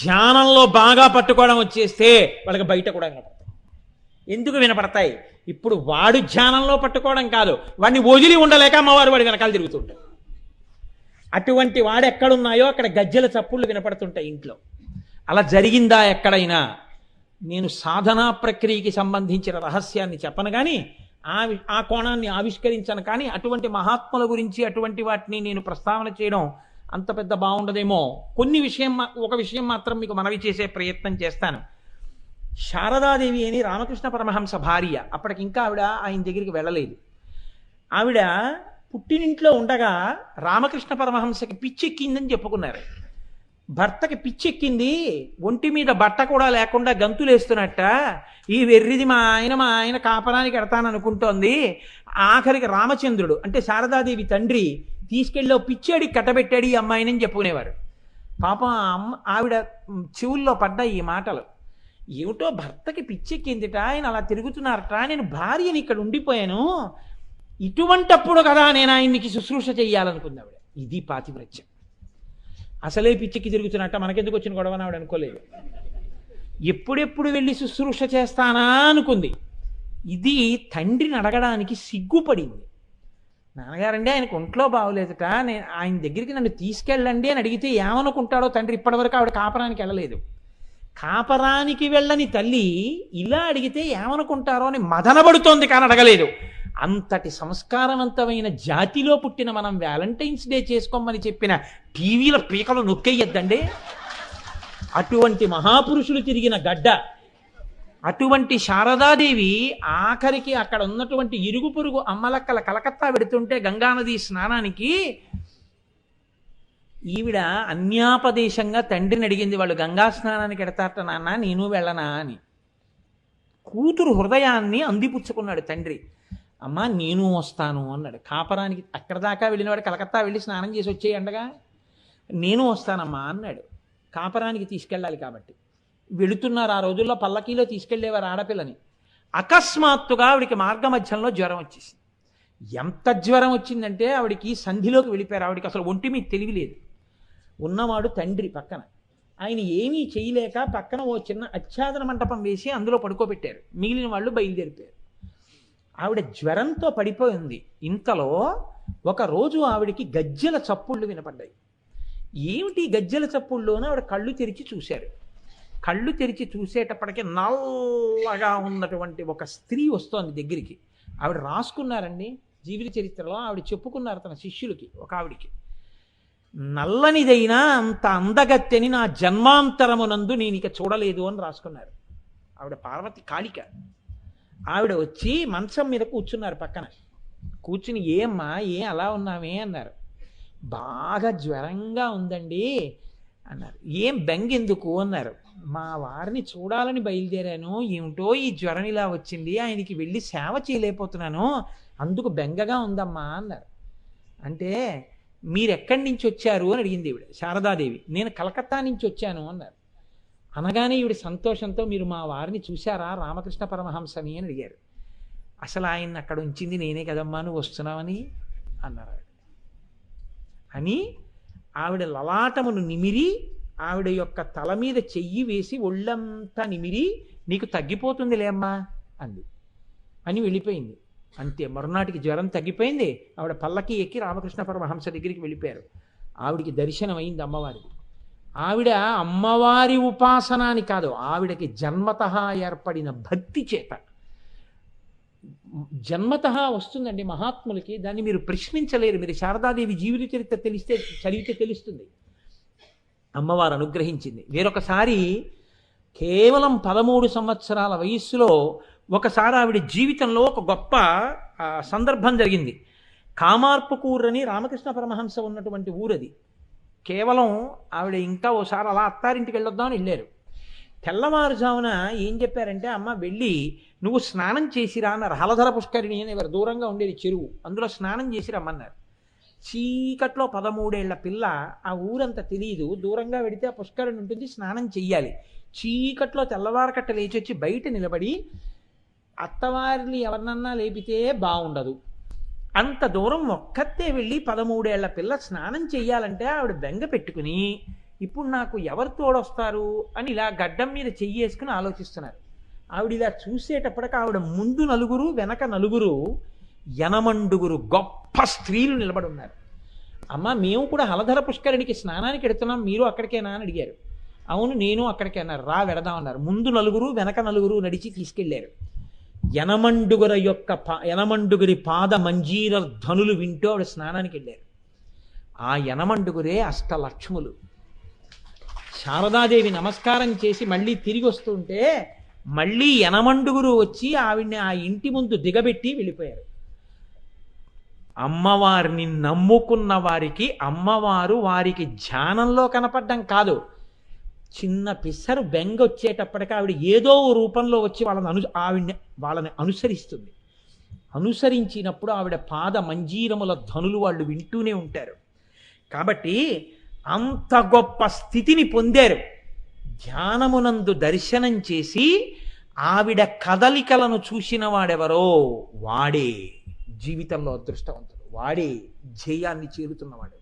ధ్యానంలో బాగా పట్టుకోవడం వచ్చేస్తే వాళ్ళకి బయట కూడా వినపడతాయి. ఎందుకు వినపడతాయి? ఇప్పుడు వాడు ధ్యానంలో పట్టుకోవడం కాదు వాడిని వదిలి ఉండలేక అమ్మవారు వాడి వెనకాల తిరుగుతుంటాడు అటువంటి వాడు ఎక్కడున్నాయో అక్కడ గజ్జల చప్పుళ్ళు వినపడుతుంటాయి ఇంట్లో. అలా జరిగిందా ఎక్కడైనా? నేను సాధనా ప్రక్రియకి సంబంధించిన రహస్యాన్ని చెప్పను కానీ ఆ ఆ కోణాన్ని ఆవిష్కరించను కానీ అటువంటి మహాత్ముల గురించి అటువంటి వాటిని నేను ప్రస్తావన చేయడం అంత పెద్ద బాగుండదేమో. కొన్ని విషయం ఒక విషయం మాత్రం మీకు మనవి చేసే ప్రయత్నం చేస్తాను. శారదాదేవి అని రామకృష్ణ పరమహంస భార్య. అప్పటికి ఇంకా ఆవిడ ఆయన దగ్గరికి వెళ్ళలేదు. ఆవిడ పుట్టినింట్లో ఉండగా రామకృష్ణ పరమహంసకి పిచ్చెక్కిందని చెప్పుకున్నారు. భర్తకి పిచ్చెక్కింది ఒంటి మీద బట్ట కూడా లేకుండా గంతులేస్తున్నట్ట. ఈ వెర్రిది మా ఆయన మా ఆయన కాపరానికి ఎడతాననుకుంటోంది. ఆఖరికి రామచంద్రుడు అంటే శారదాదేవి తండ్రి తీసుకెళ్ళి పిచ్చాడి కట్టబెట్టాడు ఈ అమ్మాయినని చెప్పుకునేవారు. పాపం అమ్మ ఆవిడ చెవుల్లో పడ్డ ఈ మాటలు. ఏమిటో భర్తకి పిచ్చెక్కిందిట ఆయన అలా తిరుగుతున్నారట నేను భార్యని ఇక్కడ ఉండిపోయాను. ఇటువంటప్పుడు కదా నేను ఆయన్నికి శుశ్రూష చెయ్యాలనుకుంది ఆవిడ. ఇది పాతివ్రత్యం. అసలే పిచ్చికి తిరుగుతున్నట్ట మనకెందుకు వచ్చిన గొడవ ఆవిడ అనుకోలేదు. ఎప్పుడెప్పుడు వెళ్ళి శుశ్రూష చేస్తానా? అనుకుంది. ఇది తండ్రిని అడగడానికి సిగ్గుపడింది. నాన్నగారండి ఆయనకు ఒంట్లో బాగోలేదుట నేను ఆయన దగ్గరికి నన్ను తీసుకెళ్ళండి అని అడిగితే ఏమనుకుంటాడో తండ్రి ఇప్పటివరకు ఆవిడ కాపరానికి వెళ్ళలేదు. కాపరానికి వెళ్ళని తల్లి ఇలా అడిగితే ఏమనుకుంటారో అని మదనబడుతోంది కానీ అడగలేదు. అంతటి సంస్కారవంతమైన జాతిలో పుట్టిన మనం వ్యాలంటైన్స్ డే చేసుకోమని చెప్పిన టీవీల పీకలు నొక్కేయద్దండి. అటువంటి మహాపురుషులు తిరిగిన గడ్డ అటువంటి శారదాదేవి ఆఖరికి అక్కడ ఉన్నటువంటి ఇరుగు పొరుగు అమ్మలక్కల కలకత్తా పెడుతుంటే గంగానది స్నానానికి ఈవిడ అన్యాపదేశంగా తండ్రిని అడిగింది వాళ్ళు గంగా స్నానానికి ఎడతారట నాన్న నేను వెళ్ళనా అని. కూతురు హృదయాన్ని అందిపుచ్చుకున్నాడు తండ్రి. అమ్మా నేను వస్తాను అన్నాడు. కాపరానికి అక్కడ దాకా వెళ్ళినవాడు కలకత్తా వెళ్ళి స్నానం చేసి వచ్చేయండగా? నేను వస్తానమ్మా అన్నాడు. కాపరానికి తీసుకెళ్ళాలి కాబట్టి. వెళుతున్నారు ఆ రోజుల్లో పల్లకీలో తీసుకెళ్ళేవారు ఆడపిల్లని. అకస్మాత్తుగా ఆవిడికి మార్గ మధ్యంలో జ్వరం వచ్చేసింది. ఎంత జ్వరం వచ్చిందంటే ఆవిడికి సంధిలోకి వెళ్ళిపోయారు. ఆవిడికి అసలు ఒంటి మీద తెలివి లేదు. ఉన్నవాడు తండ్రి పక్కన. ఆయన ఏమీ చేయలేక పక్కన ఓ చిన్న అచ్చాదన మంటపం వేసి అందులో పడుకోబెట్టారు. మిగిలిన వాళ్ళు బయలుదేరిపోయారు. ఆవిడ జ్వరంతో పడిపోయింది ఇంతలో ఒక రోజు ఆవిడికి గజ్జెల చప్పుళ్ళు వినపడ్డాయి. ఏమిటి గజ్జెల చప్పుళ్ళు అని ఆవిడ కళ్ళు తెరిచి చూశారు. కళ్ళు తెరిచి చూసేటప్పటికి నల్లగా ఉన్నటువంటి ఒక స్త్రీ వస్తోంది దగ్గరికి. ఆవిడ రాసుకున్నారండి. జీవిత చరిత్రలో ఆవిడ చెప్పుకున్నారు తన శిష్యులకి ఒక ఆవిడికి. నల్లనిదైనా అంత అందగత్తెని నా జన్మాంతరమునందు నేను ఇక చూడలేదు అని రాసుకున్నారు. ఆవిడ పార్వతి కాళిక. ఆవిడ వచ్చి మంచం మీద కూర్చున్నారు పక్కన. కూర్చుని ఏమ్మా ఏం అలా ఉన్నామే అన్నారు. బాగా జ్వరంగా ఉందండి. అన్నారు. ఏం బెంగెందుకు? అన్నారు. మా వారిని చూడాలని బయలుదేరాను. ఏమిటో ఈ జ్వరం ఇలా వచ్చింది. ఆయనకి వెళ్ళి సేవ చేయలేకపోతున్నాను. అందుకు బెంగగా ఉందమ్మా అన్నారు. అంటే మీరు ఎక్కడి నుంచి వచ్చారు? అని అడిగింది ఈవిడ. శారదాదేవి. నేను కలకత్తా నుంచి వచ్చాను అన్నారు. అనగానే ఈవిడ సంతోషంతో మీరు మా వారిని చూశారా? రామకృష్ణ పరమహంసని అని అడిగారు. అసలు ఆయన అక్కడ ఉంచింది నేనే కదమ్మా? నువ్వు వస్తున్నావని అన్నారు అని ఆవిడ లలాటమును నిమిరి ఆవిడ యొక్క తల మీద చెయ్యి వేసి ఒళ్ళంతా నిమిరి నీకు తగ్గిపోతుందిలే అమ్మా అంది. అని వెళ్ళిపోయింది. అంతే మరునాటికి జ్వరం తగ్గిపోయింది. ఆవిడ పల్లకి ఎక్కి రామకృష్ణ పరమహంస దగ్గరికి వెళ్ళిపోయారు. ఆవిడికి దర్శనం అయింది అమ్మవారికి ఆవిడ అమ్మవారి ఉపాసన అని కాదు ఆవిడకి జన్మత ఏర్పడిన భక్తి చేత జన్మత వస్తుందండి మహాత్ములకి దాన్ని మీరు ప్రశ్నించలేరు. మీరు శారదాదేవి జీవిత చరిత్ర తెలిస్తే చదివితే తెలుస్తుంది. అమ్మవారు అనుగ్రహించింది. వేరొకసారి కేవలం పదమూడు సంవత్సరాల వయస్సులో ఒకసారి ఆవిడ జీవితంలో ఒక గొప్ప సందర్భం జరిగింది. కామార్పుకూర్ అని రామకృష్ణ పరమహంస ఉన్నటువంటి ఊరది. కేవలం ఆవిడ ఇంకా ఓసారి అలా అత్తారింటికి వెళ్ళొద్దామని వెళ్ళారు. తెల్లవారుజామున ఏం చెప్పారంటే అమ్మ వెళ్ళి నువ్వు స్నానం చేసిరా అన్నారు. హలధర పుష్కరిణి అని ఎవరు? దూరంగా ఉండేది చెరువు. అందులో స్నానం చేసి రమ్మన్నారు చీకట్లో పదమూడేళ్ళ పిల్ల ఆ ఊరంతా తెలియదు దూరంగా వెడితే ఆ పుష్కరిణి ఉంటుంది స్నానం చెయ్యాలి. చీకట్లో తెల్లవారకట్ట లేచి వచ్చి బయట నిలబడి అత్తవారిని ఎవరినన్నా లేపితే బాగుండదు అంత దూరం ఒక్కతే వెళ్ళి పదమూడేళ్ళ పిల్ల స్నానం చెయ్యాలంటే ఆవిడ బెంగ పెట్టుకుని ఇప్పుడు నాకు ఎవరు తోడొస్తారు అని ఇలా గడ్డం మీద చెయ్యేసుకుని ఆలోచిస్తున్నారు. ఆవిడ ఇలా చూసేటప్పటికి ఆవిడ ముందు నలుగురు వెనక నలుగురు యనమండుగురు గొప్ప స్త్రీలు నిలబడి ఉన్నారు. అమ్మ మేము కూడా హలధర పుష్కరుడికి స్నానానికి ఎడుతున్నాం మీరు అక్కడికేనా అని అడిగారు. అవును నేను అక్కడికే అన్నారు రా వెడదామన్నారు ముందు నలుగురు వెనక నలుగురు నడిచి తీసుకెళ్ళారు. యనమండుగుర యొక్క పా యనమండుగురి పాద మంజీర ధనులు వింటూ ఆవిడ స్నానానికి వెళ్ళారు. ఆ యనమండుగురే అష్టలక్ష్ములు. శారదాదేవి నమస్కారం చేసి మళ్ళీ తిరిగి వస్తుంటే మళ్ళీ యనమండుగురు వచ్చి ఆవిడ్ని ఆ ఇంటి ముందు దిగబెట్టి వెళ్ళిపోయారు. అమ్మవారిని నమ్ముకున్న వారికి అమ్మవారు వారికి ధ్యానంలో కనపడడం కాదు. చిన్న పిసరు బెంగ వచ్చేటప్పటికి ఆవిడ ఏదో రూపంలో వచ్చి వాళ్ళని అను ఆవిడ్ని వాళ్ళని అనుసరిస్తుంది. అనుసరించినప్పుడు ఆవిడ పాద మంజీరముల ధనులు వాళ్ళు వింటూనే ఉంటారు. కాబట్టి అంత గొప్ప స్థితిని పొందారు. ధ్యానమునందు దర్శనం చేసి ఆవిడ కదలికలను చూసిన వాడెవరో వాడే జీవితంలో అదృష్టవంతుడు. వాడే జయాన్ని చేరుతున్నవాడు